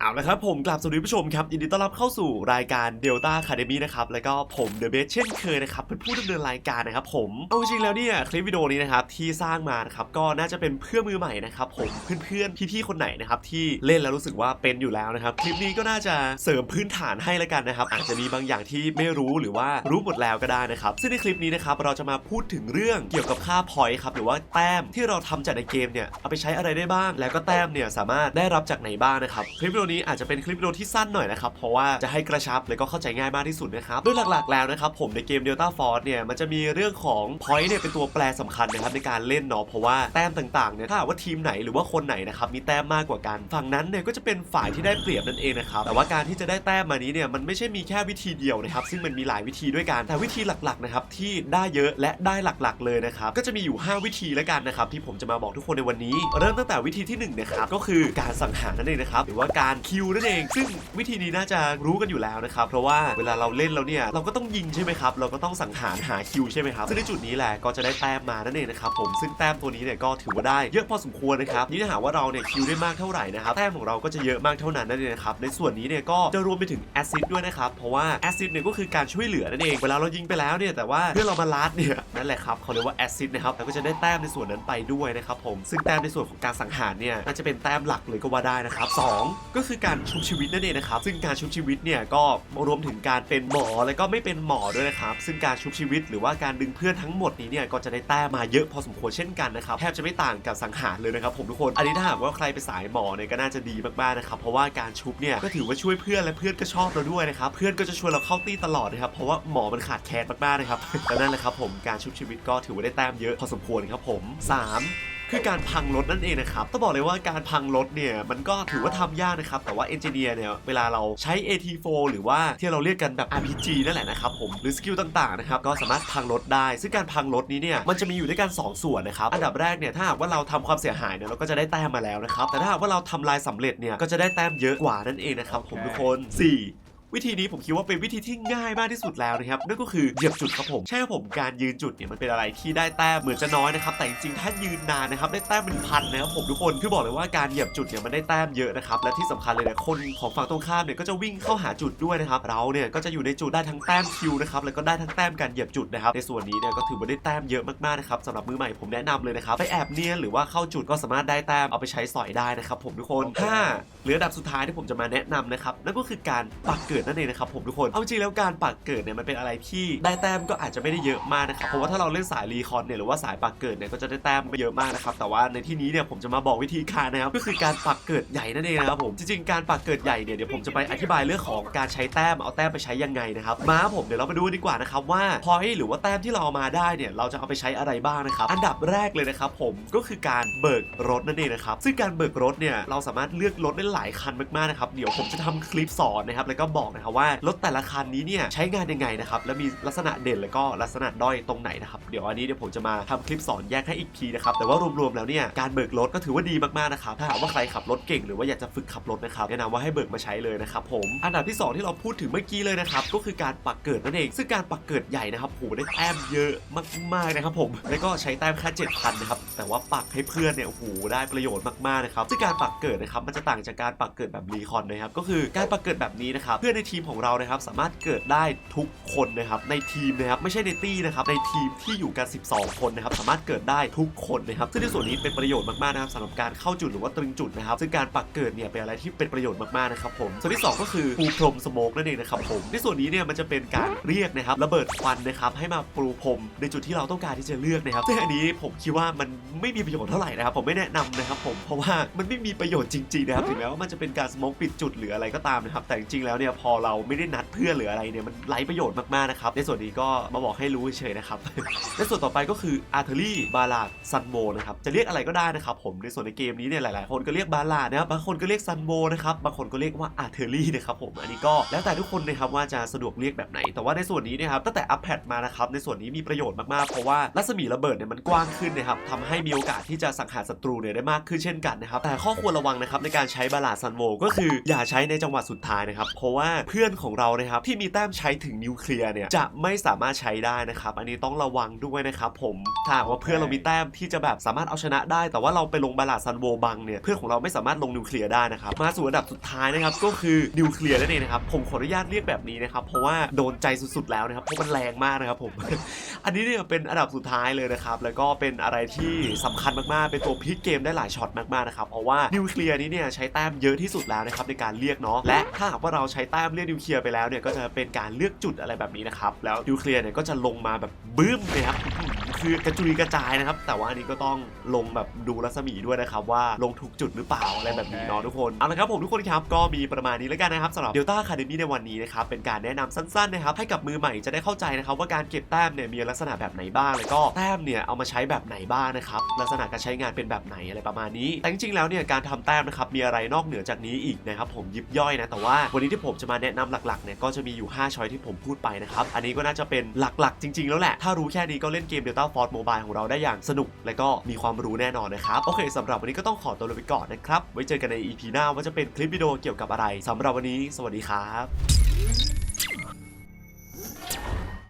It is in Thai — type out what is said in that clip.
เอาละครับผมกลับสวัสดีผู้ชมครับยินดีต้อนรับเข้าสู่รายการ Delta Academy นะครับแล้วก็ผมเดอะเบสเช่นเคยนะครับเป็นผู้ดำเนินรายการนะครับผมเอาจริงๆแล้วเนี่ยคลิปวิดีโอนี้นะครับที่สร้างมานะครับก็น่าจะเป็นเพื่อมือใหม่นะครับผมเพื่อนๆพี่ๆคนไหนนะครับที่เล่นแล้วรู้สึกว่าเป็นอยู่แล้วนะครับคลิปนี้ก็น่าจะเสริมพื้นฐานให้แล้วกันนะครับอาจจะมีบางอย่างที่ไม่รู้หรือว่ารู้หมดแล้วก็ได้นะครับซึ่งในคลิปนี้นะครับเราจะมาพูดถึงเรื่องเกี่ยวกับค่าพอยต์ครับหรือว่าแต้มที่เราทำจากในเกมเนี่ยเอาไปใช้อะไรได้บ้าง แล้วก็แต้มเนี่ยสามารถได้รับจากไหนบ้างนะครับคลิปวิดีโนี้อาจจะเป็นคลิปวิดีโอที่สั้นหน่อยนะครับ เพราะว่าจะให้กระชับแล้วก็เข้าใจง่ายมากที่สุดนะครับโดยหลักๆแล้วนะครับผมในเกม Delta Force เนี่ยมันจะมีเรื่องของ point เนี่ยเป็นตัวแปรสำคัญนะครับในการเล่นเนาะเพราะว่าแต้มต่างๆเนี่ยถ้าว่าทีมไหนหรือว่าคนไหนนะครับมีแต้มมากกว่ากันฝั่งนั้นเนี่ยก็จะเป็นฝ่ายที่ได้เปรียบนั่นเองนะครับแต่ว่าการที่จะได้แต้มมานี้เนี่ยมันไม่ใช่มีแค่วิธีเดียวนะครับซึ่งมันมีหลายวิธีด้วยกันแต่วิธีหลักๆนะครับที่ได้เยอะและได้หลักๆ เลยนะครับก็จะมีอยู่ 5 วิธีแล้วกันนะครับที่ผมจะมาบอกทุกคนในวันนี้ เริ่มตั้งแต่วิธีที่หนึ่งนะครับก็คือการสังหารนั่นเองนะครับหรือว่าการคิวนั่นเอง ซึ่งวิธีนี้น่าจะรู้กันอยู่แล้วนะครับ เพราะว่าเวลาเราเล่นแล้วเนี่ยเราก็ต้องยิงใช่ไหมครับ เราก็ต้องสังหารหาคิวใช่ไหมครับ ซึ่งในจุดนี้แหละก็จะได้แต้มมานั่นเองนะครับผม ซึ่งแต้มตัวนี้เนี่ยก็ถือว่าได้เยอะพอสมควรนะครับ นี่ถ้าหากว่าเราเนี่ยคิวได้มากเท่าไหร่นะครับ แต้มของเราก็จะเยอะมากเท่านั้นนั่นเองนะครับ ในส่วนนี้เนี่ยก็จะรวมไปถึงแอซิดด้วยนะครับ เพราะว่าแอซิดเนี่ยก็คือการช่วยเหลือนั่นเอง เวลาเรายิงไปแล้วเนี่ยแต่ว่าเพื่อเรามาลัดเนี่ยนั่นแหละครับเขาเรียกว่าแอซิดนะครับแล้วก็จะได้แต้มในส่วนนั้นไปด้วยนะครับผมซึ่งแต้มในส่วนของการสังหารเนี่ยน่าจะเป็นแต้มหลักเลยก็ว่าได้นะครับสองก็คคือการชุบชีวิตนั่นเองนะครับ ซึ่งการชุบชีวิตเนี่ยก็รวมถึงการเป็นหมอแล้วก็ไม่เป็นหมอด้วยนะครับ ซึ่งการชุบชีวิตหรือว่าการดึงเพื่อนทั้งหมดนี้เนี่ยก็จะได้แต้มมาเยอะพอสมควรเช่นกันนะครับแทบจะไม่ต่างกับสังหารเลยนะครับผมทุกคน อันนี้ถ้าหากว่าใครไปสายหมอเนี่ยก็น่าจะดีมากๆนะครับเพราะว่าการชุบเนี่ยก็ถือว่าช่วยเพื่อนและเพื่อนก็ชอบเราด้วยนะครับเพื่อนก็จะชวนเราเข้าตีตลอดนะครับเพราะว่าหมอมันขาดแคลนมากๆนะครับและนั่นแหละครับผมการชุบชีวิตก็ถือว่าได้แต้มเยอะพอสมควรครับผมสาม คือการพังรถนั่นเองนะครับต้องบอกเลยว่าการพังรถเนี่ยมันก็ถือว่าทำยากนะครับแต่ว่าเอนจิเนียร์เนี่ยเวลาเราใช้ AT4 หรือว่าที่เราเรียกกันแบบ RPG นั่นแหละนะครับผมหรือสกิลต่างๆนะครับก็สามารถพังรถได้ ซึ่งการพังรถนี้เนี่ยมันจะมีอยู่ด้วยกัน 2 ส่วนนะครับอันดับแรกเนี่ยถ้าหากว่าเราทำความเสียหายเนี่ยเราก็จะได้แต้มมาแล้วนะครับแต่ถ้าหากว่าเราทำลายสำเร็จเนี่ยก็จะได้แต้มเยอะกว่านั่นเองนะครับผมทุกคน 4 วิธีนี้ผมคิดว่าเป็นวิธีที่ง่ายมากที่สุดแล้วนะครับนั่นก็คือเหยียบจุดครับผมใช่ครับผมการยืนจุดเนี่ยมันเป็นอะไรที่ได้แต้มเหมือนจะน้อยนะครับแต่จริงๆถ้ายืนนานนะครับได้แต้มเป็นพันนะครับผมทุกคนคือบอกเลยว่าการเหยียบจุดเนี่ยมันได้แต้มเยอะนะครับและที่สำคัญเลยนี่ยคนของฝั่งตรงข้ามเนี่ยก็จะวิ่งเข้าหาจุดด้วยนะครับเราเนี่ยก็จะอยู่ในจุดได้ทั้งแต้มคิวนะครับแล้วก็ได้ทั้งแต้มการเหยียบจุดนะครับในส่วนนี้เนี่ยก็ถือว่าได้แต้มเยอะมากๆนะครับสำหรับมือใหม่ผมแนะนำเลยนะครับไปแอบเนียนหรือว่าเข้าจุดก็สามารถได้แต้มเอาไปใช้สอยได้นะครับผมทุกคนห้าเหลืออันดับสุดท้ายที่ผมจะมาแนะนำนะครับนั่นก็คือการปักเกิดนั่นเองนะครับผมทุกคน เอาจริงแล้วการปักเกิดเนี่ยมันเป็นอะไรที่ได้แต้มก็อาจจะไม่ได้เยอะมากนะครับ เพราะว่าถ้าเราเล่นสายรีคอนเนี่ยหรือว่าสายปักเกิดเนี่ยก็จะได้แต้มไม่เยอะมากนะครับ แต่ว่าในที่นี้เนี่ยผมจะมาบอกวิธีการนะครับ ก็คือการปักเกิดใหญ่นั่นเองนะครับผม จริงๆ การปักเกิดใหญ่เนี่ยเดี๋ยวผมจะไปอธิบายเรื่องของการใช้แต้มเอาแต้มไปใช้ยังไงนะครับ มาผมเดี๋ยวเรามาดูดีกว่านะครับว่าพอยหรือว่าแต้มที่เรามาได้เนี่ยเราจะเอาไปใช้อะไรบ้างนะครับ อันดับแรกเลยนะครับผมก็คือการเบิกรถนั่นเองนะครับ ซึ่งการเบิกรถเนี่ยเราสามารถเลือกรถได้หลายคันมากๆนะครับ เดี๋ยวผมจะทำคลิปสอนนะครับแล้วก็บอกนะครับว่ารถแต่ละคันนี้เนี่ยใช้งานยังไงนะครับและมีลักษณะเด่นแล้วก็ลักษณะด้อยตรงไหนนะครับเดี๋ยวอันนี้เดี๋ยวผมจะมาทำคลิปสอนแยกให้อีกทีนะครับแต่ว่ารวมๆแล้วเนี่ยการเบิกรถก็ถือว่าดีมากๆนะครับถ้าหากว่าใครขับรถเก่งหรือว่าอยากจะฝึกขับรถนะครับแนะนำว่าให้เบิกมาใช้เลยนะครับผมอันดับที่สองที่เราพูดถึงเมื่อกี้เลยนะครับก็คือการปักเกิดนั่นเอง ซึ่งการปักเกิดใหญ่นะครับโหได้แต้มเยอะมากๆนะครับผมแล้วก็ใช้แต้มแค่7,000นะครับแต่ว่าปักให้เพื่อนเนี่ยโอ้โหได้ประโยชน์มากๆนะครับซึ่งการปักเกิดนะครับมันจะต่างจากการปักเกิดแบบรีคอนนะครับก็คือการปักเกิดแบบนี้นะครับเพื่อนในทีมของเรานะครับสามารถเกิดได้ทุกคนนะครับในทีมนะครับไม่ใช่ในตี้นะครับในทีมที่อยู่กัน 12 คนนะครับสามารถเกิดได้ทุกคนนะครับซึ่งในส่วนนี้เป็นประโยชน์มากๆนะครับสำหรับการเข้าจุดหรือว่าตรึงจุดนะครับซึ่งการปักเกิดเนี่ยเป็นอะไรที่เป็นประโยชน์มากๆนะครับผมส่วนที่สองก็คือปูพรมสโมกนั่นเองนะครับผมในส่วนนี้เนี่ยมันจะเป็นการเรียกนะครับระเบิดควันนะครับให้มาปูพรมในจุดที่เราต้องการที่จะเลือกนะครับซึ่งอันนี้ผมคิดว่ามันไม่มีประโยชน์เท่าไหร่นะครับผมไม่แนะนำนะครับผมเพราะว่ามันไม่มีประโยชน์จริงๆนะครับถึงแม้ว่ามันจะเป็นการสโมกปิดจุดหรืออะไรก็ตามนะครับแต่จริงๆแล้วเนี่ยพอเราไม่ได้นัดเพื่อนหรืออะไรเนี่ยมันไร้ประโยชน์มากๆนะครับในส่วนนี้ก็มาบอกให้รู้เฉยๆนะครับ ในส่วนต่อไปก็คืออาร์เทอรี่บาลาดซันโบนะครับจะเรียกอะไรก็ได้นะครับผมในส่วนในเกมนี้เนี่ยหลายๆ คนก็เรียกบาลาดนะครับบางคนก็เรียกซันโบนะครับบางคนก็เรียกว่าอาร์เทอรี่นะครับผมอันนี้ก็แล้วแต่ทุกคนนะครับว่าจะสะดวกเรียกแบบไหน แต่ว่าในส่วนนี้นะครับตั้งแต่อัปเดตมานะครับในส่วนนี้มีประโยชน์มากๆเพราะว่ารัศมีระเบิดเนี่ยมันกว้างขึ้นนะครับทำให้มีโอกาสที่จะสังหารศัตรูเนี่ยได้มากขึ้นเช่นกันนะครับแต่ข้อควรระวังนะครับในการใช้บาลาดซันโบก็คืออย่าใช้ในจังหวะสุดท้ายนะครับเพราะว่าเพื่อนของเรานะครับที่มีแต้มใช้ถึงนิวเคลียร์เนี่ยจะไม่สามารถใช้ได้นะครับ อันนี้ต้องระวังด้วยนะครับผมถ้าหากว่าเพื่อนเรามีแต้มที่จะแบบสามารถเอาชนะได้ แต่ว่าเราไปลงบาลาซันโวบังเนี่ยเพื่อนของเราไม่สามารถลงนิวเคลียร์ได้นะครับมาสู่อันดับสุดท้ายนะครับก็คือนิวเคลียร์นั่นเองนะครับผมขออนุญาตเรียกแบบนี้นะครับเพราะว่าโดนใจสุดๆแล้วนะครับเพราะมันแรงมากนะครับผม อันนี้เนี่ยเป็นอันดับสุดท้ายเลยนะครับแล้วก็เป็นอะไรที่สำคัญมากๆเป็นตัวพลิกเกมได้หลายช็อตมากๆนะครับเพราะว่านิวเคลียร์นี้เนี่ยใช้แต้มเยอะที่สุดแล้วนะครับในการเรียกเนาะและถ้าหากว่าเราใช้แต้มเรียกนิวเคลียร์ไปแล้วเนี่ยก็จะเป็นการเลือกจุดอะไรแบบนี้นะครับแล้วนิวเคลียร์เนี่ยก็จะลงมาแบบบึ้มเลยครับคือกระจุยกระจายนะครับ แต่ว่าอันนี้ก็ต้องลงแบบดูรัศมีด้วยนะครับ ว่าลงถูกจุดหรือเปล่าอะไรแบบนี้เนาะทุกคนเอาละครับผมทุกคนครับก็มีประมาณนี้แล้วกันนะครับสำหรับ Delta Academy ในวันนี้นะครับเป็นการแนะนำสั้นๆนะครับให้กับมือใหม่จะได้เข้าใจนะครับว่าการเก็บแต้มเนี่ยมีลักษณะแบบไหนบ้างแล้วก็แต้มเนี่ยเอามาใช้แบบไหนบ้างนะครับลักษณะการใช้งานเป็นแบบไหนอะไรประมาณนี้แต่จริงๆแล้วเนี่ยการทำแต้มนะครับมีอะไรนอกเหนือจากนี้อีกนะครับผมยิบย่อยนะแต่ว่าวันนี้ที่ผมจะมาแนะนำหลักๆเนี่ยก็จะมีอยู่5ช้อยที่ผมพูดไปนะครับอันนี้ก็น่าจะเป็นหลักๆ จริง ๆ แล้วแหละถ้ารู้แค่นี้ก็เล่นเกม Delta Force Mobile ของเราได้อย่างสนุก และก็มีความรู้แน่นอนนะครับ โอเคสำหรับวันนี้ก็ต้องขอตัวลาไปก่อนนะครับ ไว้เจอกันใน EP หน้าว่าจะเป็นคลิปวิดีโอเกี่ยวกับอะไรสำหรับวันนี้ สวัสดีครับ